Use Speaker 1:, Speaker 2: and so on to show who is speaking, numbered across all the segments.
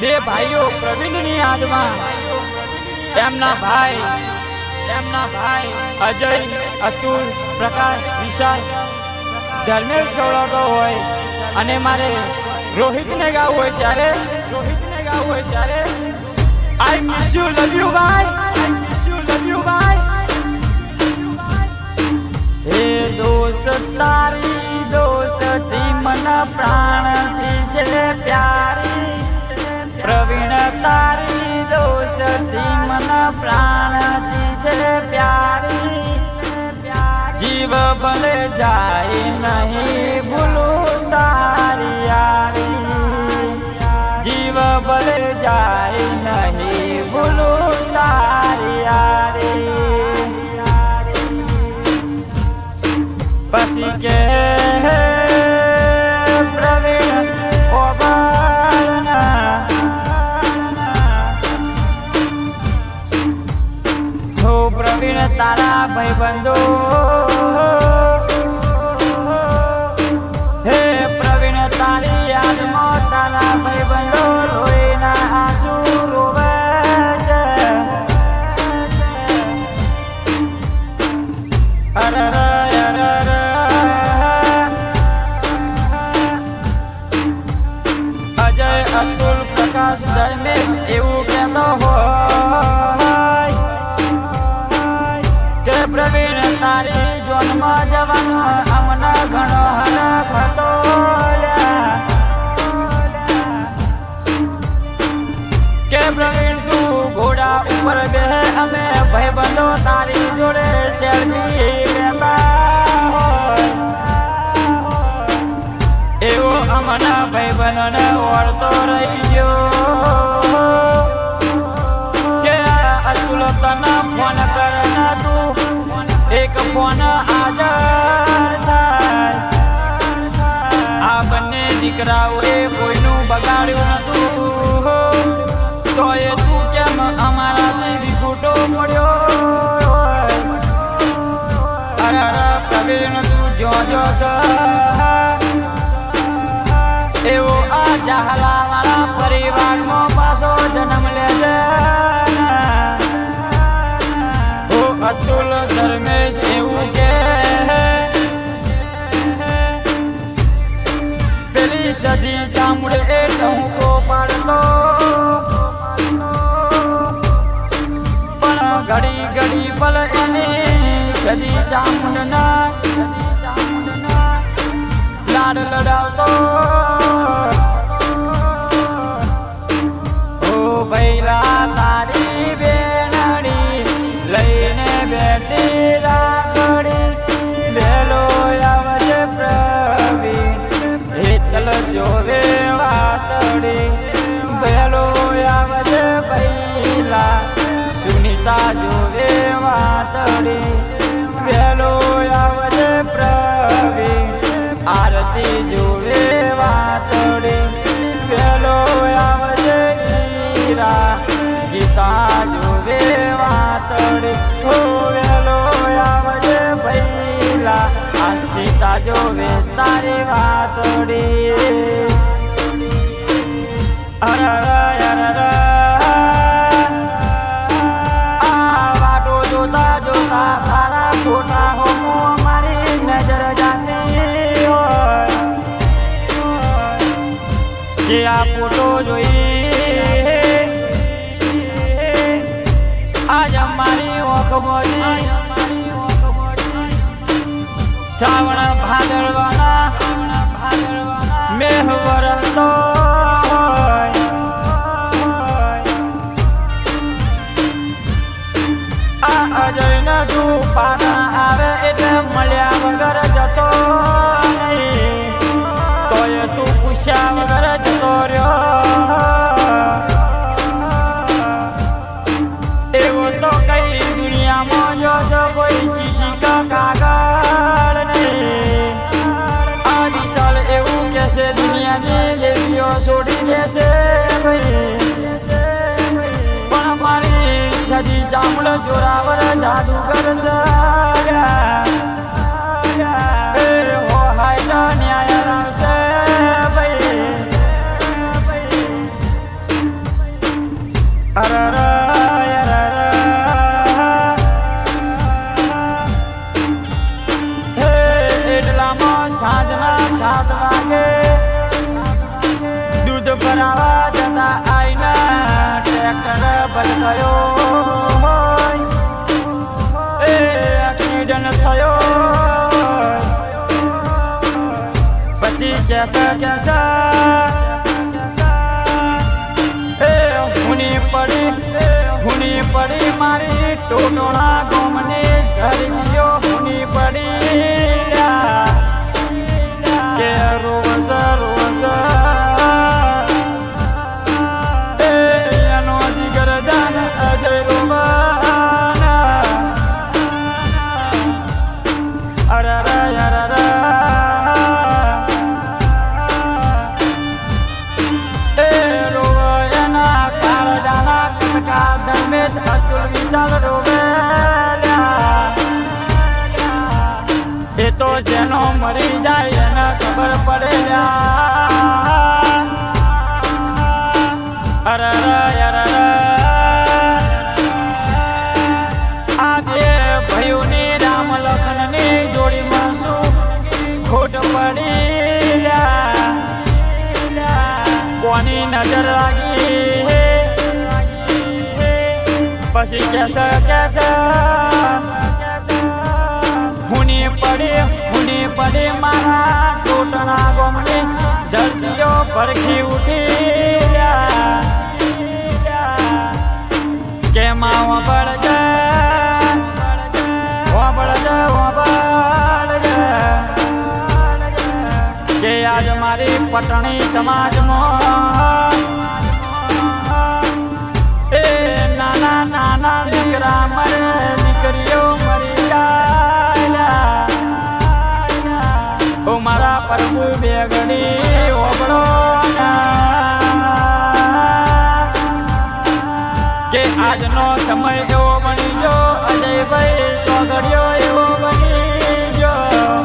Speaker 1: બે ભાઈઓ પ્રવીણની યાદમાં. તેમના ભાઈ તેમના ભાઈ અજય, અતુલ, પ્રકાશ, વિશાલ, ધર્મેશ ગૌરવ હોય અને મારે રોહિતને ગાવું હોય ત્યારે, રોહિતને ગાવું હોય ત્યારે. I miss you love you ભાઈ I miss you love you ભાઈ હે દોસ્ત તારી દોસ્તી મન પ્રાણ છે પ્યારી. પ્રવીણ તારી દોસ્તી મન પ્રાણથી છે પ્યારી. જીવ ભલે જાય નહીં ભૂલું તારી તારા ભાઈબંધો. ઉપર બે અમે ભાઈબંધો તારી જોડે શેરડી એવો અમના ભાઈબંધોને ઓળતો રહી ગયો. કે અતુલ તને ફોન એક ફોન હાજર થાય. દીકરાઓએ કોઈનું બગાડ્યું નતું તો એ પ્રવીણ તું જો જો એવો આ જાહલા વાળા પરિવારમાં પાછો જન્મ લેજે ઓ અતુલ ધર્મેશ, એવું કે. પેલી સદી ચામડે એ ટહુકો પણ ઘડી ઘડી પલ એની સદી ચામુંડના લાડ લડાવતો ઓ ભૈલા આરતી જોવે વાતડી વેલો આવજે હીરા. ગીતા જોવે વાતડી હો વેલો આવજે ભૈલા. આ સીતા જોવે તારી વાતડી અરર શ્રાવણ ભાદરવાના, મેહ વરસતો હોય. આ અજય ન પાના આવે એટલે મળ્યા વગર જતો નહીં. તોય તું પૂછ્યા વગર જોરાવર જાદુગર સારા સાંજના સાત દૂધ ભરાવા જતા આઈના ટ્રેક્ટર બંધ કર્યો. પછી કેસા ધર્મેશ અતુલ વિશાલ રોવેલ્યા એ તો જેનો મરી જાય એને ખબર પડે અરર અરર આ બે ભયોની જોડીમાં શું ખોટ પડી કોની નજર લાગી? પછી કેસ કેસ? હુની પડી હુની પડી મારા ટોટના ગોમની ધરતીઓ પરખી ઉઠી કેમાં વબળજે કે આજ મારી પટણી સમાજમાં સમય એવો બની ગયો? અજયભાઈ ચોગડિયો એવો બની ગયો.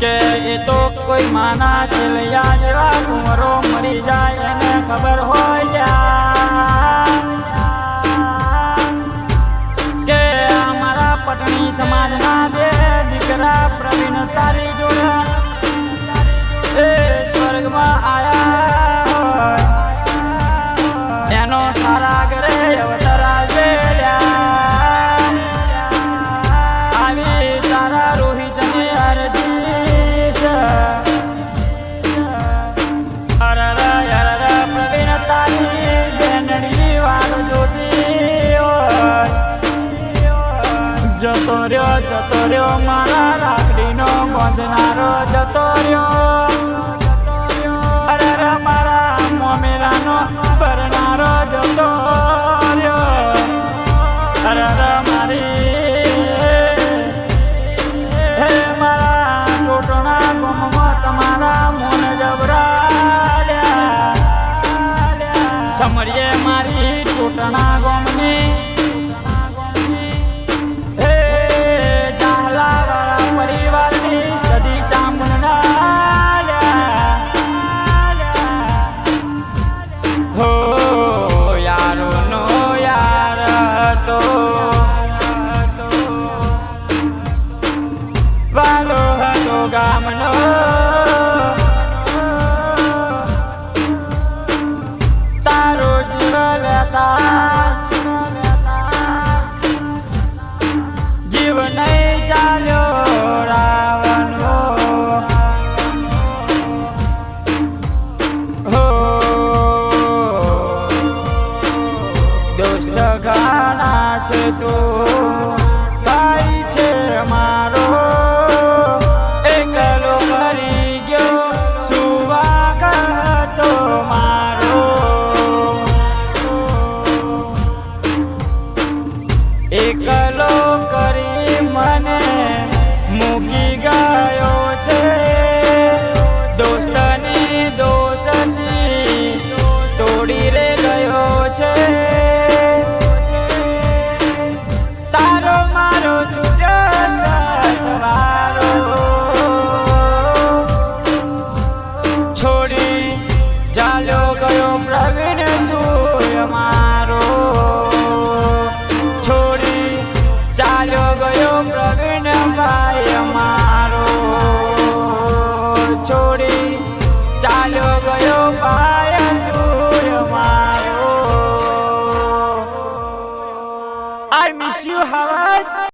Speaker 1: કે એ તો કોઈ માના છેલ્યા જેવા કુંવરો મરી જાય, એને ખબર હોય કે અમારા પટણી સમાજના બે દીકરા પ્રવીણ તારી જોડે જતો રહ્યો મારા રાખડીનો બંધનારો જતો રહ્યો.